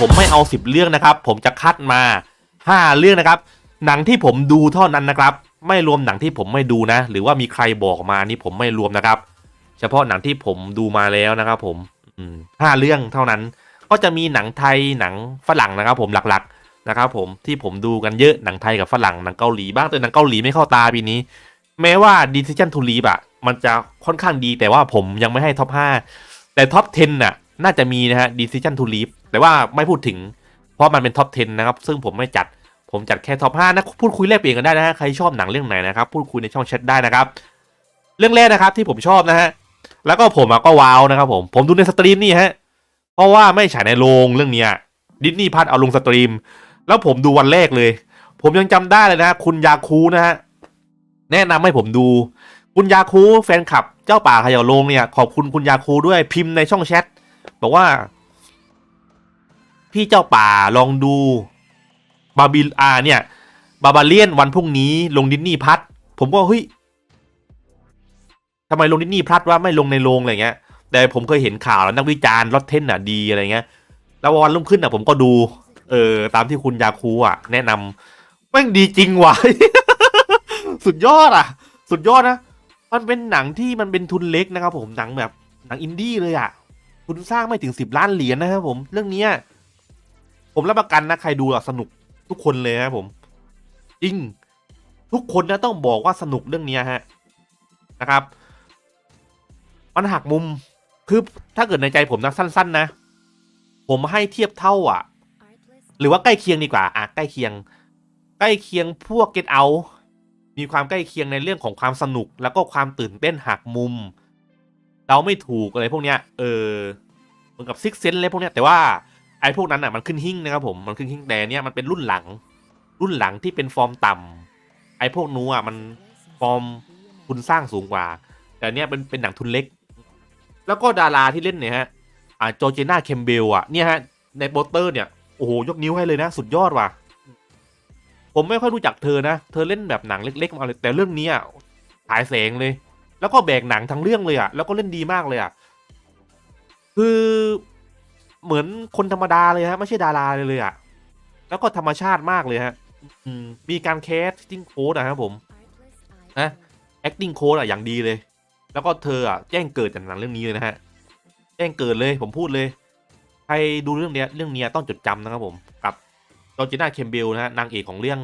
ผมไม่เอาสิบเรื่องนะครับ ผมจะคัดมาห้าเรื่องนะครับ หนังที่ผมดูเท่านั้นนะครับ ไม่รวมหนังที่ผมไม่ดูนะ หรือว่ามีใครบอกมานี่ผมไม่รวมนะครับ เฉพาะหนังที่ผมดูมาแล้วนะครับผมอืมห้าเรื่องเท่านั้น ก็จะมีหนังไทยหนังฝรั่งนะครับ ผมหลักๆนะครับ ผมที่ผมดูกันเยอะหนังไทยกับฝรั่งหนังเกาหลีบ้างแต่หนังเกาหลีไม่เข้าตาปีนี้ แม้ว่า Decision to Leave อะมันจะค่อนข้างดีแต่ว่าผมยังไม่ให้ท็อป5แต่ท็อป 10น่ะ น่าจะมีนะฮะ Decision to Leave แต่ว่าไม่พูดถึง เพราะมันเป็นท็อป 10 นะครับ ซึ่งผมไม่จัดผมจัดแค่ท็อป 5 นะ พูดคุยแลกเปลี่ยนกันได้นะฮะใครชอบหนังเรื่องไหนนะครับ พูดคุยในช่องแชทได้นะครับ เรื่องแรกนะครับที่ผมชอบนะฮะแล้วก็ผมก็ว้าวนะครับผมผมดูในสตรีมนี่ฮะเพราะว่าไม่ฉายในโรงเรื่องเนี้ยดิสนีย์พัทเอาลงสตรีม แล้วผมดูวันแรกเลย ผมยังจำได้เลยนะคุณยาคูนะฮะแนะนำให้ผมดู คุณยาคูแฟนคลับเจ้าป่าขยาโลงเนี่ยขอบคุณคุณยาคูด้วยพิมพ์ในช่องแชทบอกว่า พี่เจ้าป่าลองดูบาบิลอาเนี่ยบาบาเลียนวันพรุ่งนี้ลงดิสนีย์พัทผมก็เฮ้ยทำไมลงดิสนีย์พัทว่าไม่ลงในโรงอะไรเงี้ย แต่ผมเคยเห็นข่าวแล้วนักวิจารณ์รถเทนอะดีอะไรเงี้ย แล้ววันรุ่งขึ้นอะผมก็ดู เออ ตามที่คุณยาคูอะ แนะนำแม่งดีจริงว่ะสุดยอดอะ สุดยอดนะ มันเป็นหนังที่มันเป็นทุนเล็กนะครับผมหนังแบบหนังอินดี้เลยอะทุนสร้างไม่ถึงสิบล้านเหรียญนะครับผมเรื่องเนี้ย ผมรับประกันนะใครดูอะสนุกทุกคนเลยนะครับผมจริงทุกคนนะต้องบอกว่าสนุกเรื่องนี้ฮะนะครับ มันหักมุมคือถ้าเกิดในใจผมนะสั้น ๆ นะ ผมให้เทียบเท่าอะ หรือว่าใกล้เคียงดีกว่าอะใกล้เคียง ใกล้เคียงพวก Get Out มีความใกล้เคียงในเรื่องของความสนุก แล้วก็ความตื่นเต้นหักมุมเราไม่ถูกอะไรพวกเนี้ยเออเหมือนกับซิกเซนอะไรพวกเนี้ยแต่ว่า ไอ้พวกนั้นอะมันขึ้นหิ้งนะครับผมมันขึ้นหิ้งแต่เนี้ยมันเป็นรุ่นหลัง รุ่นหลังที่เป็นฟอร์มต่ำไอ้พวกนู้อะมันฟอร์มทุนสร้างสูงกว่า แต่เนี้ยเป็นเป็นหนังทุนเล็ก แล้วก็ดาราที่เล่นเนี่ยฮะอ่าจอร์เจนาเคมเบลอะเนี่ยฮะในโปสเตอร์เนี่ยโอ้โหยกนิ้วให้เลยนะ สุดยอดว่ะผมไม่ค่อยรู้จักเธอนะ เธอเล่นแบบหนังเล็กๆมาเลยแต่เรื่องนี้อะฉายแสงเลย แล้วก็แบกหนังทั้งเรื่องเลยอะ แล้วก็เล่นดีมากเลยอะ คือ เหมือนคนธรรมดาเลยฮะ ไม่ใช่ดาราเลยเลยอะแล้วก็ธรรมชาติมากเลยฮะอืมมีการแคสติ้งโค้ดนะครับผมนะ acting coach อะอย่างดีเลย แล้วก็เธออะแจ้งเกิดจากหนังเรื่องนี้เลยนะฮะ แจ้งเกิดเลยผมพูดเลย ใครดูเรื่องเนี้ยเรื่องเนี้ยต้องจดจำนะครับผมกับจอร์จิน่าเคมเบลนะฮะนางเอกของเรื่อง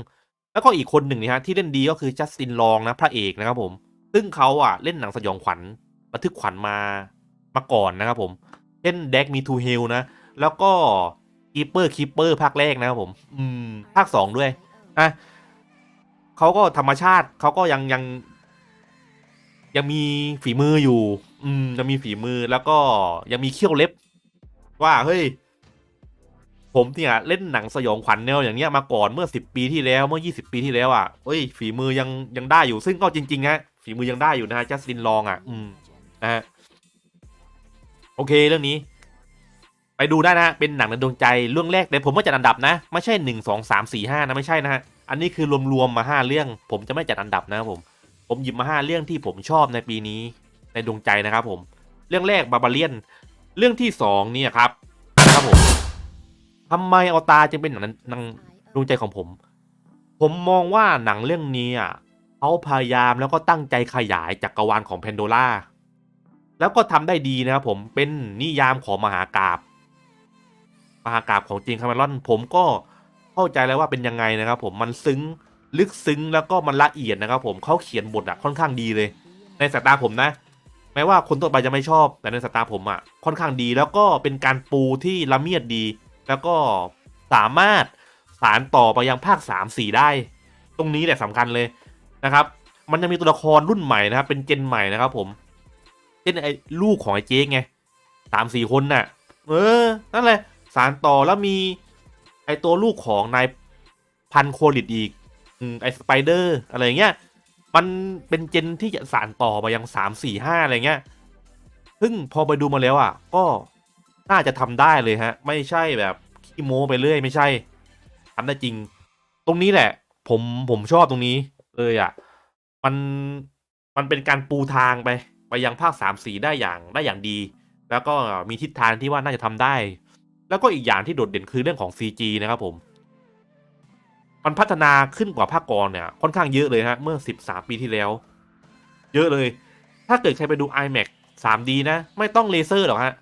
แล้วก็อีกคนหนึ่งนะฮะที่เล่นดีก็คือจัสตินลองนะพระเอกนะครับผม ซึ่งเขาอะเล่นหนังสยองขวัญระทึกขวัญมามาก่อนนะครับผม เล่นแดกมีทูเฮลนะ แล้วก็คีเปอร์คีเปอร์ภาคแรกนะครับผม อืม ภาคสองด้วยนะเขาก็ธรรมชาติเขาก็ยังยัง ยังมีฝีมืออยู่ อืมยังมีฝีมือแล้วก็ยังมีเขี้ยวเล็บ ว่าเฮ้ย ผมเนี่ยเล่นหนังสยองขวัญแนวอย่างเนี้ยมาก่อนเมื่อสิบปีที่แล้วเมื่อยี่สิบปีที่แล้วอะเฮ้ย ฝีมือยังยังได้อยู่ ซึ่งก็จริงๆฮะฝีมือยังได้อยู่นะฮะจัสตินลองอะ อืมนะฮะ โอเคเรื่องนี้ ไปดูได้นะฮะเป็นหนังในดวงใจเรื่องแรกแต่ผมไม่จัดอันดับนะ ไม่ใช่หนึ่งสองสามสี่ห้านะไม่ใช่นะฮะอันนี้คือรวมๆมาห้าเรื่อง ผมจะไม่จัดอันดับนะครับผม ผมหยิบมาห้าเรื่องที่ผมชอบในปีนี้ในดวงใจนะครับผม เรื่องแรกบาบาเลียน เรื่องที่สองเนี่ยครับนะครับผมทำไมเอาตาจึงเป็นหนังหนังดวงใจของผม ผมมองว่าหนังเรื่องนี้อะเขาพยายามแล้วก็ตั้งใจขยายจักรวาลของแพนโดล่า แล้วก็ทำได้ดีนะครับผมเป็นนิยามของมหากราบมหากราบของจริงคาเมรอนผมก็เข้าใจแล้วว่าเป็นยังไงนะครับ ผมมันซึ้งลึกซึ้งแล้วก็มันละเอียดนะครับ ผมเขาเขียนบทอะค่อนข้างดีเลย ในสายตาผมนะ แม้ว่าคนทั่วไปจะไม่ชอบ แต่ในสายตาผมอะค่อนข้างดี แล้วก็เป็นการปูที่ละเมียดดี แล้วก็สามารถสารต่อไปยังภาค 3 4 ได้ ตรงนี้แหละสำคัญเลยนะครับ มันจะมีตัวละครรุ่นใหม่นะครับ เป็นเจนใหม่นะครับ ผม เช่นไอ้ลูกของไอ้เจ๊กไงสามสี่คนน่ะ เออ นั่นแหละ สารต่อแล้วมี ไอ้ตัวลูกของนายพันโคลิดอีกอไอ้สไปเดอร์อะไรเงี้ย มันเป็นเจนที่จะสานต่อไปยังสามสี่ห้าอะไรเงี้ย ซึ่งพอไปดูมาแล้วอะ ก็น่าจะทำได้เลยฮะ ไม่ใช่แบบขี้โม้ไปเรื่อยไม่ใช่ทำได้จริง ตรงนี้แหละ ผมผมชอบตรงนี้เลยอะ มันมันเป็นการปูทางไป ไปยังภาคสามสีได้อย่างได้อย่างดี แล้วก็มีทิศทางที่ว่าน่าจะทำได้ แล้วก็อีกอย่างที่โดดเด่นคือเรื่องของ CG นะครับผม มันพัฒนาขึ้นกว่าภาคก่อนเนี่ยค่อนข้างเยอะเลยฮะเมื่อ 13 ปีที่แล้ว เยอะเลย ถ้าเกิดใครไปดู iMac 3D นะ ไม่ต้องเลเซอร์หรอกฮะ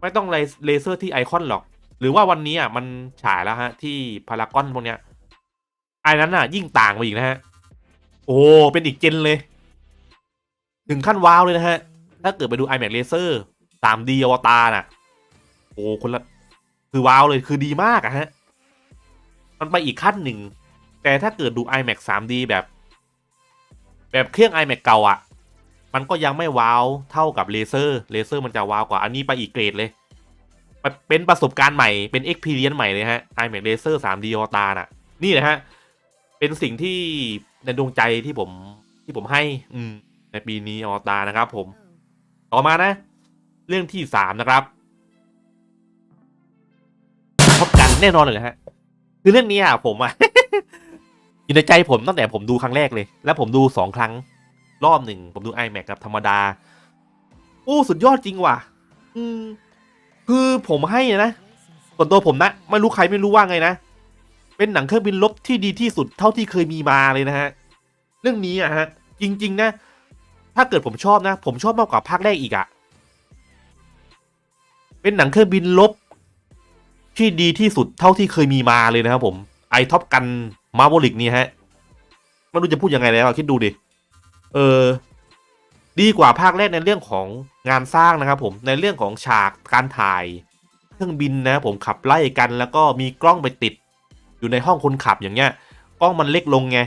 ไม่ต้องเลเซอร์ที่ไอคอนหรอก หรือว่าวันนี้อะมันฉายแล้วฮะที่พารากอนพวกเนี้ยไอ้นั้นอะยิ่งต่างไปอีกนะฮะโอ้เป็นอีกเจนเลย ถึงขั้นว้าวเลยนะฮะ ถ้าเกิดไปดู iMac Laser 3D อวตารน่ะ โอ้คนละคือว้าวเลยคือดีมากอะฮะ มันไปอีกขั้นหนึ่ง แต่ถ้าเกิดดู iMac 3D แบบ แบบเครื่อง iMac เก่าอะ่ะมันก็ยังไม่ว้าวเท่ากับเลเซอร์เลเซอร์มันจะว้าวกว่าอันนี้ไปอีกเกรดเลย เป็นประสบการณ์ใหม่เป็น experience ใหม่เลยฮะ iMac Laser 3D อวตารน่ะ นี่นะฮะ เป็นสิ่งที่ในดวงใจที่ผมที่ผมให้ อืม ในปีนี้อวตารนะครับผม ต่อมานะ เรื่องที่สามนะครับท็อปกันแน่นอนเลยนะฮะ คือเรื่องนี้อะผมอะอยู่ในใจผมตั้งแต่ผมดูครั้งแรกเลย แล้วผมดูสองครั้ง รอบหนึ่งผมดู iMac กับธรรมดา โอ้ สุดยอดจริงว่ะ อืม คือผมให้นะส่วนตัวผมนะไม่รู้ใครไม่รู้ว่าไงนะ เป็นหนังเครื่องบินลบที่ดีที่สุดเท่าที่เคยมีมาเลยนะฮะ เรื่องนี้อะฮะ จริง ๆ นะ ถ้าเกิดผมชอบนะ ผมชอบมากกว่าภาคแรกอีกอะเป็นหนังเครื่องบินลบ ที่ดีที่สุดเท่าที่เคยมีมาเลยนะครับผมไอท็อปกันมาร์วลิกนี่ฮะไม่รู้จะพูดยังไงแล้วอะคิดดูดิเออ ดีกว่าภาคแรกในเรื่องของงานสร้างนะครับผมในเรื่องของฉากการถ่ายเครื่องบินนะผมขับไล่กันแล้วก็มีกล้องไปติด อยู่ในห้องคนขับอย่างเงี้ย กล้องมันเล็กลงไง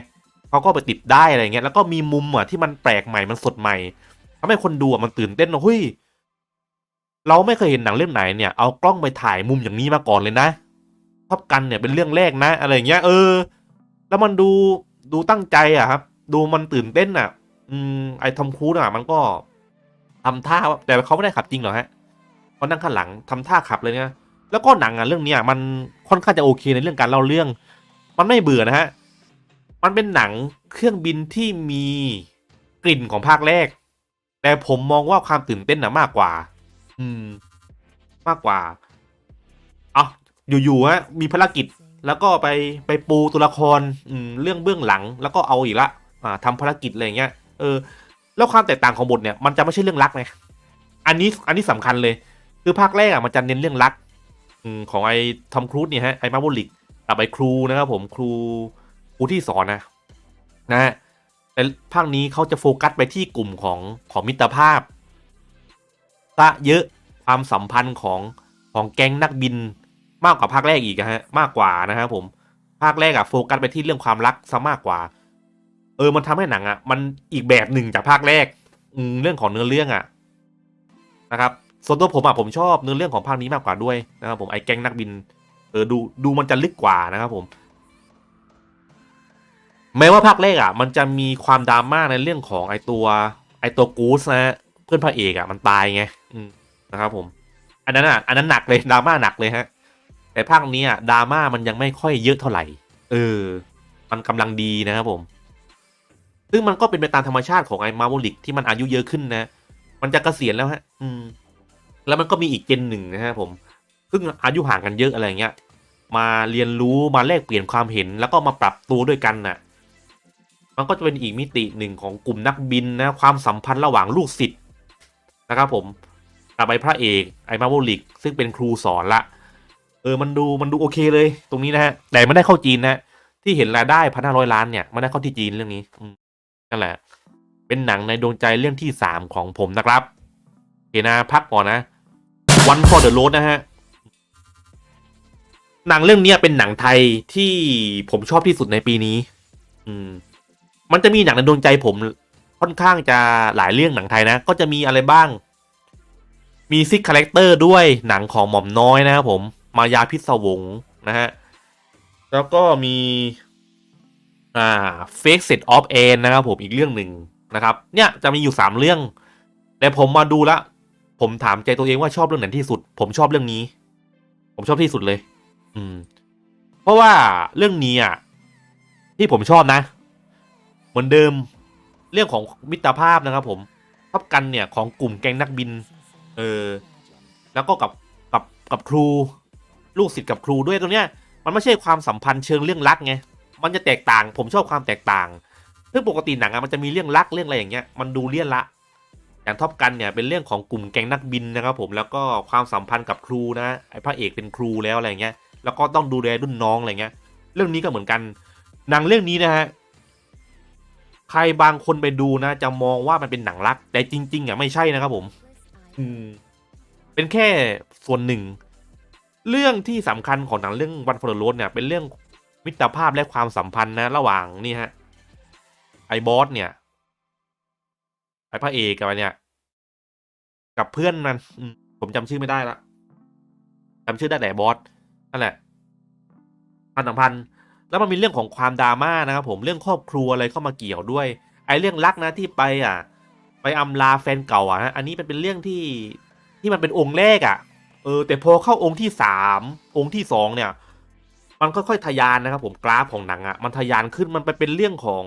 เขาก็ไปติดได้อะไรเงี้ยแล้วก็มีมุมอะที่มันแปลกใหม่มันสดใหม่ทำให้คนดูอะมันตื่นเต้นนะเฮ้ยเราไม่เคยเห็นหนังเรื่องไหนเนี่ยเอากล้องไปถ่ายมุมอย่างนี้มาก่อนเลยนะท็อปกันเนี่ยเป็นเรื่องแรกนะ อะไรเงี้ยเออ แล้วมันดูดูตั้งใจอะครับ ดูมันตื่นเต้นอะ อืมไอทอมครูซอะ มันก็ทำท่าว่าแต่เขาไม่ได้ขับจริงหรอฮะเขานั่งข้างหลังทำท่าขับเลยเนี่ยแล้วก็หนังอะเรื่องเนี้ยมันค่อนข้างจะโอเคในเรื่องการเล่าเรื่อง มันไม่เบื่อนะฮะ มันเป็นหนังเครื่องบินที่มีกลิ่นของภาคแรก แต่ผมมองว่าความตื่นเต้นนะมากกว่า อืม มากกว่า เอาอยู่ๆฮะมีภารกิจ แล้วก็ไปไปปูตัวละคร อืม เรื่องเบื้องหลัง แล้วก็เอาอีกละ อ่าทำภารกิจอะไรเงี้ย เออ แล้วความแตกต่างของบทเนี่ย มันจะไม่ใช่เรื่องรักไงอันนี้ อันนี้สำคัญเลย คือภาคแรกอะมันจะเน้นเรื่องรัก อืม ของไอ้ทอมครูซเนี่ยฮะ ไอ้มาร์วลิกกับไอ้ครูนะครับผม ครู ครูที่สอนนะนะฮะแต่ภาคนี้เขาจะโฟกัสไปที่กลุ่มของของมิตรภาพซะเยอะความสัมพันธ์ของของแก๊งนักบินมากกว่าภาคแรกอีกฮะมากกว่านะครับผมภาคแรกอะโฟกัสไปที่เรื่องความรักซะมากกว่า เออมันทำให้หนังอะมันอีกแบบหนึ่งจากภาคแรกอืมเรื่องของเนื้อเรื่องอะนะครับส่วนตัวผมอะผมชอบเนื้อเรื่องของภาคนี้มากกว่าด้วยนะครับผมไอ้แก๊งนักบินเออดูดูมันจะลึกกว่านะครับผม แม้ว่าภาคแรกอะ มันจะมีความดราม่าในเรื่องของไอตัวไอตัวกูสนะ เพื่อนพระเอกอะมันตายไงนะครับผม อันนั้นอะอันนั้นหนักเลยดราม่าหนักเลยฮะ แต่ภาคนี้อะดราม่ามันยังไม่ค่อยเยอะเท่าไหร่ เออ มันกำลังดีนะครับผม ซึ่งมันก็เป็นไปตามธรรมชาติของไอ้มาร์วลิกที่มันอายุเยอะขึ้นนะ มันจะเกษียณแล้วฮะ อืม แล้วมันก็มีอีกเจนหนึ่งนะฮะผม ซึ่งอายุห่างกันเยอะอะไรเงี้ย มาเรียนรู้มาแลกเปลี่ยนความเห็นแล้วก็มาปรับตัวด้วยกันน่ะ มันก็จะเป็นอีกมิติหนึ่งของกลุ่มนักบินนะความสัมพันธ์ระหว่างลูกศิษย์นะครับผมกับไอ้พระเอกไอ้มาโวลิกซึ่งเป็นครูสอนละ เออมันดูมันดูโอเคเลย ตรงนี้นะฮะแต่ไม่ได้เข้าจีนนะที่เห็นรายได้พันห้าร้อยล้านเนี่ยไม่ได้เข้าที่จีนเรื่องนี้นั่นแหละ เป็นหนังในดวงใจเรื่องที่สามของผมนะครับโอเคนะพักก่อนนะ One for the road นะฮะหนังเรื่องนี้เป็นหนังไทยที่ผมชอบที่สุดในปีนี้ อืม มันจะมีหนังในดวงใจผม ค่อนข้างจะหลายเรื่องหนังไทยนะ ก็จะมีอะไรบ้าง มีซิกคาแรคเตอร์ด้วยหนังของหม่อมน้อยนะครับผม มายาพิศวงนะฮะ แล้วก็มีอ่า Fake Set of a n นะครับผมอีกเรื่องหนึ่งนะครับ เนี่ยจะมีอยู่สามเรื่อง แต่ผมมาดูละ ผมถามใจตัวเองว่าชอบเรื่องไหนที่สุด ผมชอบเรื่องนี้ ผมชอบที่สุดเลย อืม เพราะว่าเรื่องนี้อะที่ผมชอบนะ เหมือนเดิมเรื่องของมิตรภาพนะครับผมทับกันเนี่ยของกลุ่มแก๊งนักบิน เออ แล้วก็กับกับกับครู ลูกศิษย์กับครูด้วยตรงเนี้ย มันไม่ใช่ความสัมพันธ์เชิงเรื่องรักไง มันจะแตกต่าง ผมชอบความแตกต่าง ซึ่งปกติหนังอะมันจะมีเรื่องรักเรื่องอะไรอย่างเงี้ย มันดูเลี่ยนละ อย่างท็อปกันเนี่ยเป็นเรื่องของกลุ่มแก๊งนักบินนะครับผม แล้วก็ความสัมพันธ์กับครูนะ ไอ้พระเอกเป็นครูแล้วอะไรเงี้ย แล้วก็ต้องดูแลรุ่นน้องอะไรเงี้ย เรื่องนี้ก็เหมือนกัน หนังเรื่องนี้นะฮะ ใครบางคนไปดูนะจะมองว่ามันเป็นหนังรัก แต่จริง ๆอะไม่ใช่นะครับผม อืม เป็นแค่ส่วนหนึ่ง เรื่องที่สำคัญของหนังเรื่องวันฟอร์โรสเนี่ย เป็นเรื่องมิตรภาพและความสัมพันธ์นะ ระหว่างนี่ฮะ ไอ้บอสเนี่ย ไอ้พระเอกกับไอ้เนี่ย กับเพื่อนมันอืมผมจำชื่อไม่ได้ละจำชื่อได้แต่บอสนั่นแหละความสัมพันธ์ แล้วมันมีเรื่องของความดราม่านะครับผมเรื่องครอบครัวอะไรเข้ามาเกี่ยวด้วย ไอ้เรื่องรักนะที่ไปอะ ไปอำลาแฟนเก่าอะฮะอันนี้มันเป็นเรื่องที่ที่มันเป็นองค์แรกอะ เออ แต่พอเข้าองค์ที่สามองค์ที่สองเนี่ย มันค่อยๆทะยานนะครับผมกราฟของหนังอะมันทะยานขึ้นมันไปเป็นเรื่องของ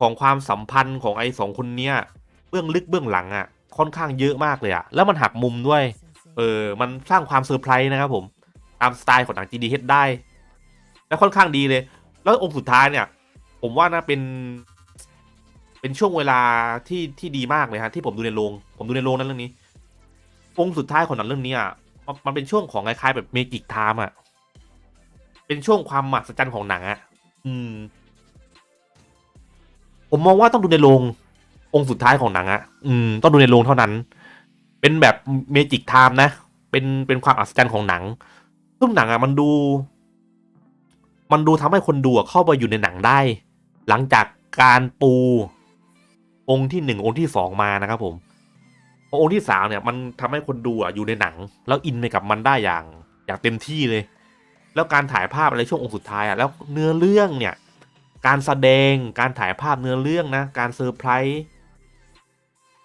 ของความสัมพันธ์ของไอ้สองคนเนี้ยเบื้องลึกเบื้องหลังอะ ค่อนข้างเยอะมากเลยอะ แล้วมันหักมุมด้วย เออ มันสร้างความเซอร์ไพรส์นะครับผม ตามสไตล์ของหนัง GDH ได้ และค่อนข้างดีเลย แล้วองค์สุดท้ายเนี่ย ผมว่านะเป็น เป็นช่วงเวลาที่ที่ดีมากเลยฮะที่ผมดูในโรงผมดูในโรงนั้นเรื่องนี้ องค์สุดท้ายของหนังเรื่องนี้อะมันมันเป็นช่วงของคล้ายๆแบบเมจิกไทม์อะเป็นช่วงความมหัศจรรย์ของหนังอะอืม ผมมองว่าต้องดูในโรงองค์สุดท้ายของหนังอะอืม ต้องดูในโรงเท่านั้น เป็นแบบเมจิกไทม์นะเป็นเป็นความอัศจรรย์ของหนังซึ่งหนังอะมันดู มันดูทำให้คนดูอะเข้าไปอยู่ในหนังได้ หลังจากการปู องค์ที่หนึ่งองค์ที่สองมานะครับผมพอองค์ที่สามเนี่ยมันทำให้คนดูอะอยู่ในหนัง แล้วอินไปกับมันได้อย่างอย่างเต็มที่เลย แล้วการถ่ายภาพอะไรช่วงองค์สุดท้ายอะแล้วเนื้อเรื่องเนี่ย การแสดงการถ่ายภาพเนื้อเรื่องนะ การเซอร์ไพรส์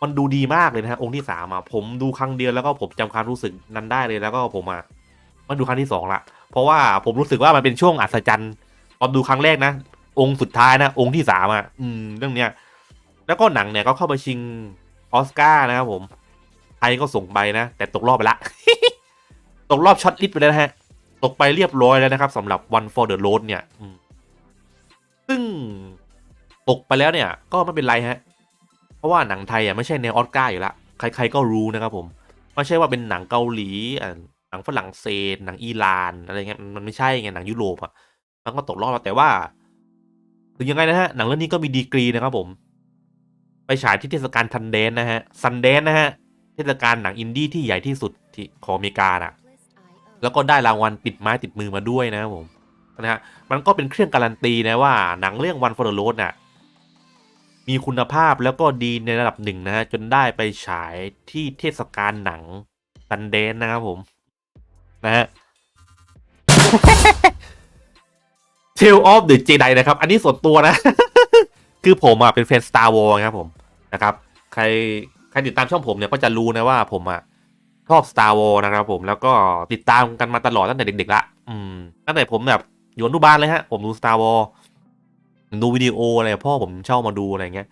มันดูดีมากเลยนะฮะองค์ที่สามอะผมดูครั้งเดียวแล้วก็ผมจำความรู้สึกนั้นได้เลยแล้วก็ผมอะมาดูครั้งที่สองละ เพราะว่าผมรู้สึกว่ามันเป็นช่วงอัศจรรย์ตอนดูครั้งแรกนะ องค์สุดท้ายนะ องค์ที่สามอะอืมเรื่องเนี้ย แล้วก็หนังเนี่ยก็เข้าไปชิงออสการ์นะครับผมไทยก็ส่งไปนะ แต่ตกรอบไปละ ตกรอบช็อตลิสไปแล้วนะฮะ ตกไปเรียบร้อยแล้วนะครับสำหรับ One for the Road เนี่ยซึ่งตกไปแล้วเนี่ย ก็ไม่เป็นไรฮะ เพราะว่าหนังไทยอะไม่ใช่แนวออสการ์อยู่ละใครๆก็รู้นะครับผม ไม่ใช่ว่าเป็นหนังเกาหลีอะ หนังฝรั่งเศสหนังอิหร่านอะไรเงี้ยมันไม่ใช่ไงหนังยุโรปอะมันก็ตกรอบมาแต่ว่าถึงยังไงนะฮะหนังเรื่องนี้ก็มีดีกรีนะครับผมไปฉายที่เทศกาลทันเดนนะฮะซันเดนนะฮะเทศกาลหนังอินดี้ที่ใหญ่ที่สุดที่ของอเมริกาน่ะแล้วก็ได้รางวัลติดไม้ติดมือมาด้วยนะครับผมนะฮะมันก็เป็นเครื่องการันตีนะว่าหนังเรื่อง One for the Road น่ะมีคุณภาพแล้วก็ดีในระดับหนึ่งนะฮะจนได้ไปฉายที่เทศกาลหนังซันเดนนะครับผม นะฮะ Tale of the Jedi นะครับ อันนี้ส่วนตัวนะ คือผมอะเป็นแฟน Star Wars ครับผมนะครับ ใครใครติดตามช่องผมเนี่ยก็จะรู้นะว่าผมอะชอบ Star Wars นะครับผมแล้วก็ติดตามกันมาตลอดตั้งแต่เด็กๆละอืมตั้งแต่ผมแบบอยู่อนุบาลเลยฮะ ผมดู Star Wars ดูวิดีโออะไรพ่อผมเช่ามาดูอะไรเงี้ย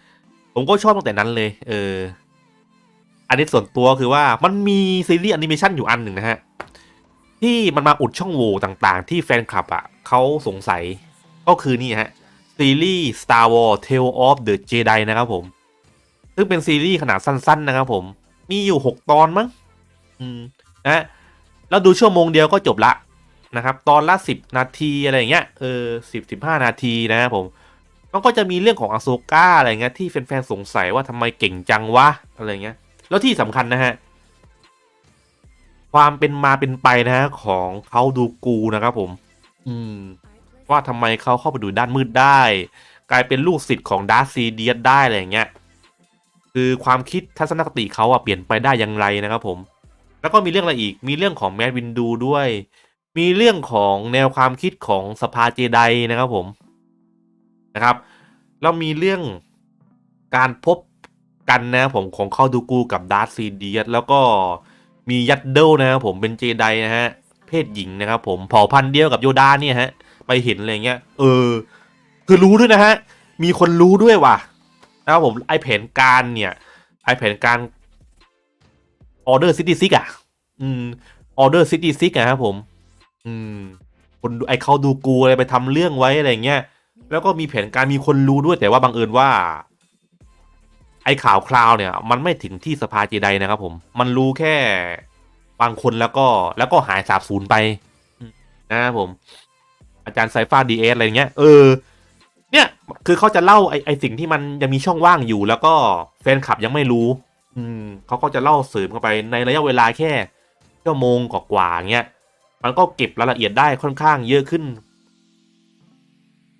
ผมก็ชอบตั้งแต่นั้นเลย เออ อันนี้ส่วนตัวคือว่ามันมีซีรีส์แอนิเมชันอยู่อันหนึ่งนะฮะ ที่มันมาอุดช่องโหว่ต่างๆ ที่แฟนคลับอะเขาสงสัยก็คือนี่ฮะ ซีรีส์ Star Wars Tale of the Jedi นะครับผม ซึ่งเป็นซีรีส์ขนาดสั้น ๆ นะครับผม มีอยู่ 6 ตอนมั้งอืมนะแล้วดูชั่วโมงเดียวก็จบละนะครับ ตอนละ 10 นาทีอะไรอย่างเงี้ยเออสิบสิบห้านาทีนะครับผมมันก็จะมีเรื่องของอโซก้าอะไรเงี้ยที่แฟนๆสงสัยว่าทำไมเก่งจังวะอะไรเงี้ย แล้วที่สำคัญนะฮะ ความเป็นมาเป็นไปนะฮะของเขาดูกูนะครับผม อืม ว่าทำไมเขาเข้าไปดูด้านมืดได้ กลายเป็นลูกศิษย์ของดาร์ซีเดียสได้อะไรอย่างเงี้ยคือความคิดทัศนคติเขาอะเปลี่ยนไปได้อย่างไรนะครับผม แล้วก็มีเรื่องอะไรอีกมีเรื่องของแมดวินดูด้วย มีเรื่องของแนวความคิดของสภาเจไดนะครับผมนะครับ แล้วมีเรื่องการพบกันนะผมของเข้าดูกูกับดาร์ซีเดียสแล้วก็ มียัดเดิลนะครับผมเป็นเจไดนะฮะ เพศหญิงนะครับผมเผ่าพันธุ์เดียวกับโยดาเนี่ยฮะ ไปเห็นอะไรเงี้ย เออ คือรู้ด้วยนะฮะ มีคนรู้ด้วยว่ะนะครับผมไอแผนการเนี่ยไอแผนการออเดอร์ซิตี้ซิกอะ อืมออเดอร์ซิตี้ซิกอะครับผม อืม คนไอเขาดูกูอะไรไปทำเรื่องไว้อะไรเงี้ย แล้วก็มีแผนการมีคนรู้ด้วยแต่ว่าบังเอิญว่า อข่าวคราวเนี่ย มันไม่ถึงที่สภาเจไดนะครับผม มันรู้แค่บางคนแล้วก็แล้วก็หายสาบสูญไปนะครับผม อาจารย์ไซฟ้าดีเอสอะไรเงี้ยเออ เนี่ย คือเขาจะเล่าไอไอสิ่งที่มันยังมีช่องว่างอยู่ แล้วก็แฟนคลับยังไม่รู้ อืมเขาก็จะเล่าเสริมเข้าไปในระยะเวลาแค่ชั่วโมงกว่าๆเงี้ยมันก็เก็บรายละเอียดได้ค่อนข้างเยอะขึ้น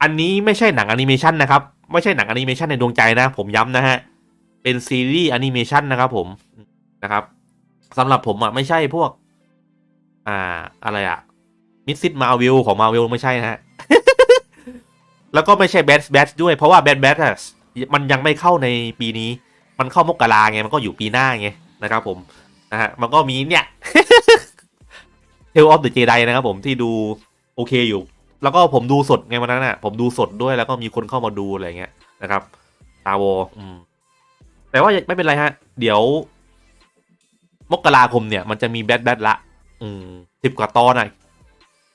อันนี้ไม่ใช่หนังแอนิเมชันนะครับ ไม่ใช่หนังแอนิเมชันในดวงใจนะ ผมย้ำนะฮะ เป็นซีรีส์แอนิเมชันนะครับผมนะครับสำหรับผมอะไม่ใช่พวก อ่าอะไรอะมิสซิสมาวิลของมาวิลไม่ใช่นะฮะ แล้วก็ไม่ใช่แบทแบทด้วยเพราะว่าแบทแบทอะมันยังไม่เข้าในปีนี้ มันเข้ามกราไงมันก็อยู่ปีหน้าไงนะครับผมนะฮะมันก็มีเนี่ย Tale of the Jedi นะครับผมที่ดูโอเคอยู่ แล้วก็ผมดูสดไงวันนั้นน่ะ ผมดูสดด้วยแล้วก็มีคนเข้ามาดูอะไรเงี้ยนะครับตาวอืม แต่ว่าไม่เป็นไรฮะ เดี๋ยว มกราคมเนี่ย มันจะมีแบทแบทละ อืมสิบกว่าตอนนะ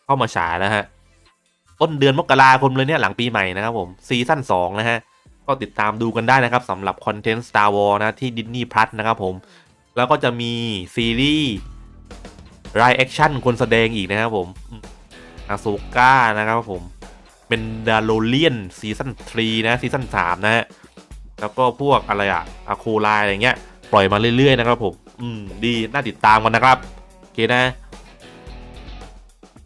เข้ามาฉายแล้วฮะ ต้นเดือนมกราคมเลยเนี่ยหลังปีใหม่นะครับผมซีซั่นสองนะฮะ ก็ติดตามดูกันได้นะครับสำหรับคอนเทนต์ Star Wars นะที่ Disney Plus นะครับผม แล้วก็จะมีซีรีส์รายแอคชั่นคนแสดงอีกนะครับผมอาโซก้านะครับผมเป็นดาโลเลียนซีซั่น3นะซีซั่น3นะฮะ แล้วก็พวกอะไรอะอะโคไลอะไรเงี้ยปล่อยมาเรื่อยๆนะครับผม อืมดีน่าติดตามกันนะครับ โอเคนะ